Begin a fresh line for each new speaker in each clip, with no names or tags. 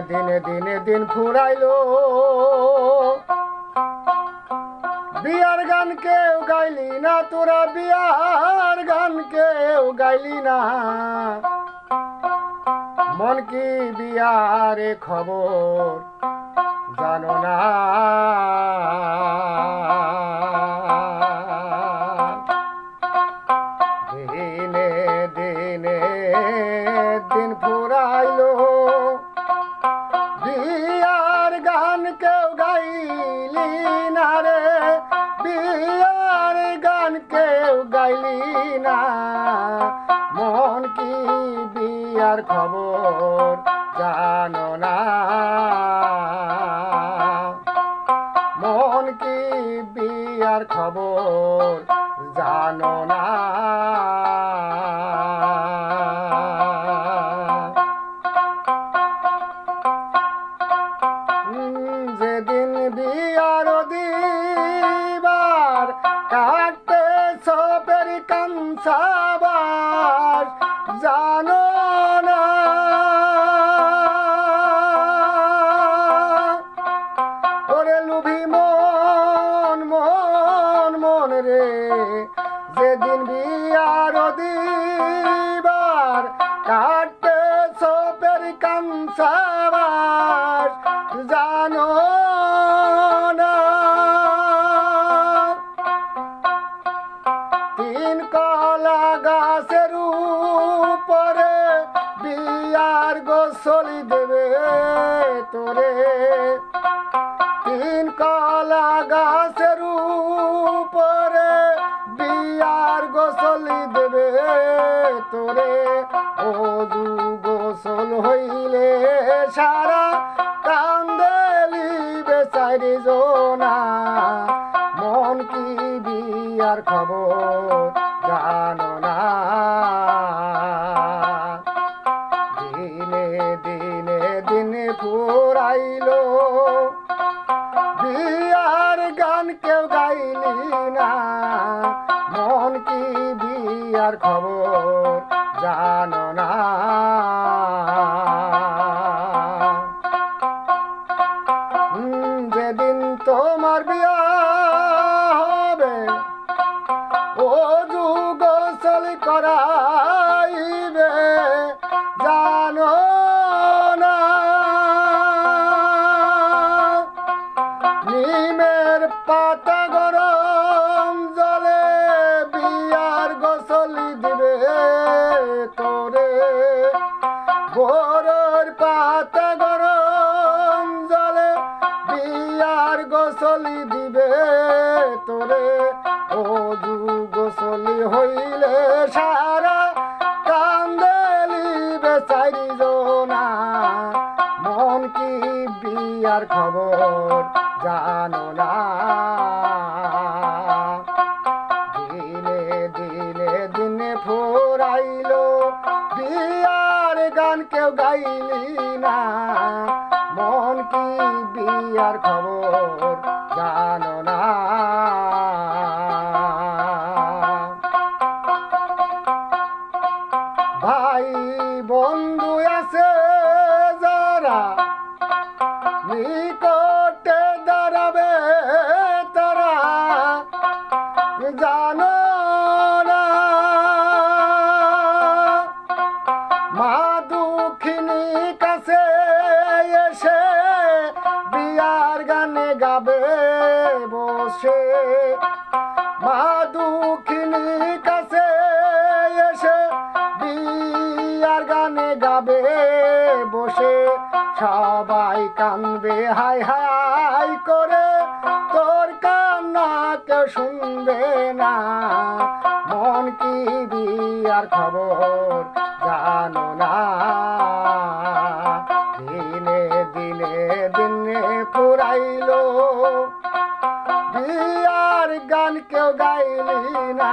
দিনে দিনে দিন ফুরাইলো। বিয়ার গান কেউ গাইলি না, তোরা বিয়ার গান কেউ গাইলি না। মন কি বিয়ারে খবর জানো না? গাইলি না মন কি বিয়ার খবর জানো না। মন কি বিয়ার খবর জানো না। যেদিন বিয়ার তোরে তিন কলা গাছের উপরে বিয়ার গোসলি দেবে তোরে। ও দু গোসল হইলে সারা গান কেউ গাইলি না। মন কি বিয়ার খবর জানো না। গোসলি দিবে তোরে। ও দু গোসলি হইলে সারা কান্দেলি বেচারি জোনা মন কি বিয়ার খবর জানো না। দিনে গান কেউ গাইলি না। মন কি বিয়ার খবর জানো না কাছে এসে বিয়ার গানে গাবে, বসে সবাই কানবে হাই হাই করে। তোর কান্না কেউ শুনবে না। মন কি বিয়ার খবর জানো না। দিনে দিনে দিনে পুরাইলো গান কেউ গাইলি না।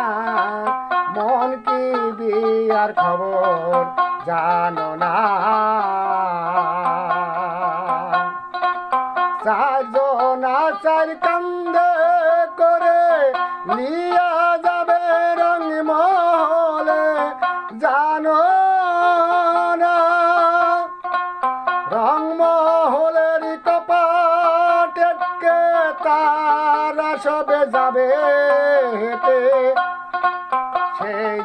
মন কি বিয়ার খবর জানো না। চারজনা চার কান্দে করে নিয়া যাবে রঙি মহলে জানো না। রং মহলের কপাটেটকে তা সবে যাবে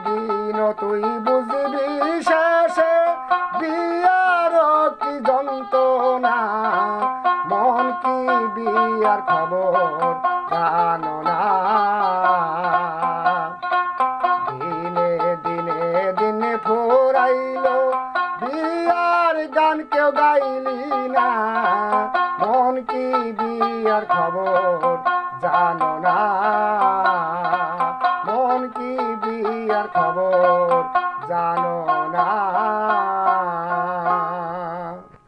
দিনও তুই বুঝবি শেষে বিয়ার কি যন্ত্রণা। মন কি বিয়ার খবর জানো না। দিনে দিনে দিনে ফুরাইলো বিয়ার গান কেউ গাইলি জানো না